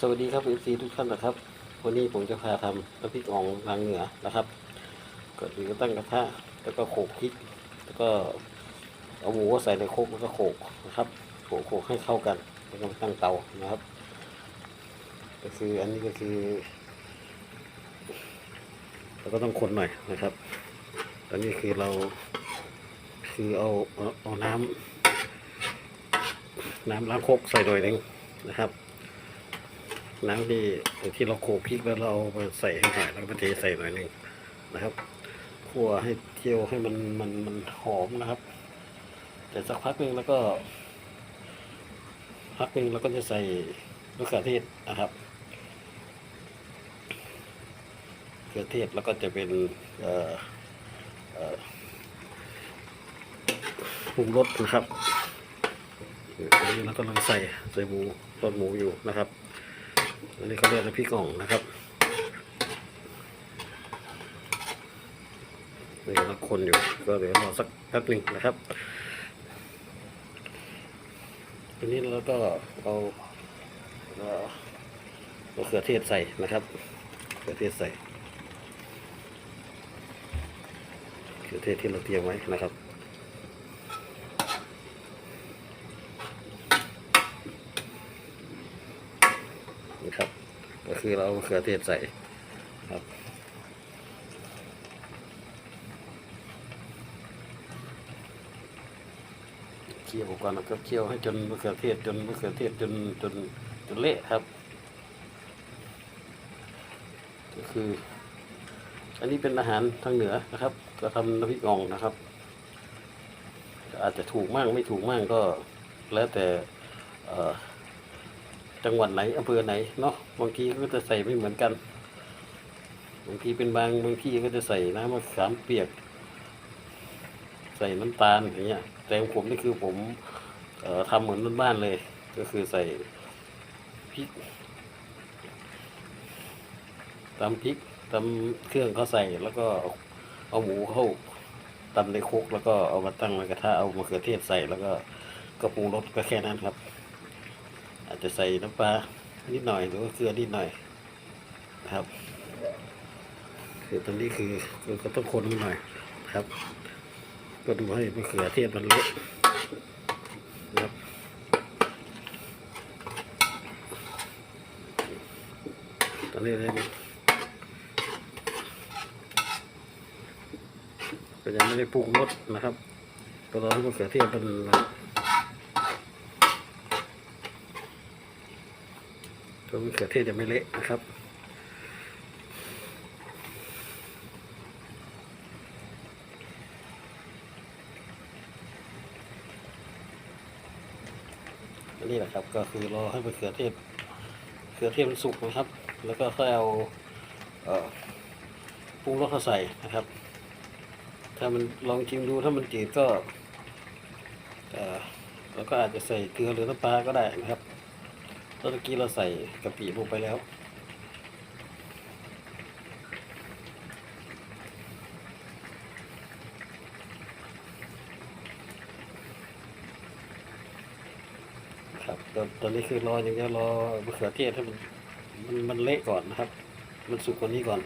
สวัสดีครับเอฟซีทุกท่านนะครับ วันนี้ผมจะพาทำน้ำพริกอ่องทางเหนือนะครับก่อนอื่นก็ตั้งกระทะแล้วก็โขลกพริก แล้วก็เอาหมูใส่ในโคกแล้วก็โขลกนะครับโขลกโขกให้เข้ากันแล้วก็ตั้งเตานะครับ ก็คืออันนี้ก็คือเราก็ต้องคนหน่อยนะครับตอนนี้คือเราคือเอาเอาเอาน้ำน้ำล้างโคกใส่หน่อยหนึงนะครับ น้ำที่ที่เราโขกพริกแล้วเรามาใส่ให้หน่อยแล้วก็เทใส่หน่อยหนึงนะครับคั่วให้เจียวให้มันมันมันหอมนะครับ แต่สักพักหนึ่งแล้วก็ พักหนึ่งเราก็จะใส่มะเขือเทศนะครับมะเขือเทศแล้วก็จะเป็นเอ่อเอ่อปรุงรสนะครับอันนี้เรากำลังใส่ใส่หมูต้นหมูอยู่นะครับ อันนี้เขาเรียกน้ำพริกอ่องนะครับนี่กำลังคนอยู่ก็เดี๋ยวรอสักแป๊บหนึ่งนะครับทีนี้เราก็เอาเอามะเขือเทศใส่นะครับมะเขือเทศใส่มะเขือเทศที่เราเตรียมไว้นะครับนะครับ ก็คือเราเอามะเขือเทศใส่ครับเคี่ยวก่อนแล้วก็เคี่ยวให้จนมะเขือเทศจนมะเขือเทศจนจนจนเละครับ ก็คือ อันนี้เป็นอาหารทางเหนือนะครับ ก็ทำน้ำพริกอ่องนะครับ อาจจะถูกมากไม่ถูกมากก็แล้วแต่อ่อ จังหวัดไหนอำเภอไหนเนาะบางทีก็จะใส่ไม่เหมือนกัน บางทีเป็นบางบางที่ก็จะใส่น้ำมะขามเปียก ใส่น้ำตาลอย่างเงี้ยแต่ของผมนี่คือผมเอ่อทำเหมือนบ้านเลย ก็คือใส่พริกตำพริกตำเครื่องเขาใส่แล้วก็เอาหมูเข้าตำในครกแล้วก็เอามาตั้งในกระทะเอามะเขือเทศใส่แล้วก็กระปรุงรสก็แค่นั้นครับ อาจจะใส่น้ำปลานิดหน่อยหรือว่าเกลือนิดหน่อยนะครับคือตรงนี้คือคือก็ต้องคนนิดหน่อยครับ ก็ดูให้มะเขือเทศมันเละนะครับตอนนี้เลยก็ยังไม่ได้ปรุงรสนะครับก็รอให้มะเขือเทศมัน ตัวมะเขือเทศจะไม่เละนะครับนนี้แหละครับก็คือรอให้มะเขือเทศเขือเทศมันสุกนะครับ แล้วก็ค่อยเอาเอ่อปรุงรสเข้าใส่นะครับ ถ้ามันลองชิมดูถ้ามันจืดก็เอ่อเราก็อาจจะใส่เกลือหรือน้ำปลาก็ได้นะครับ ตอนกี้เราใส่กะปิลงไปแล้วครับตอนตอนนี้คือรออย่างเดียวรอมะเขือเทศให้มันมันมันเละก่อนนะครับ มันสุกกว่านี้ก่อน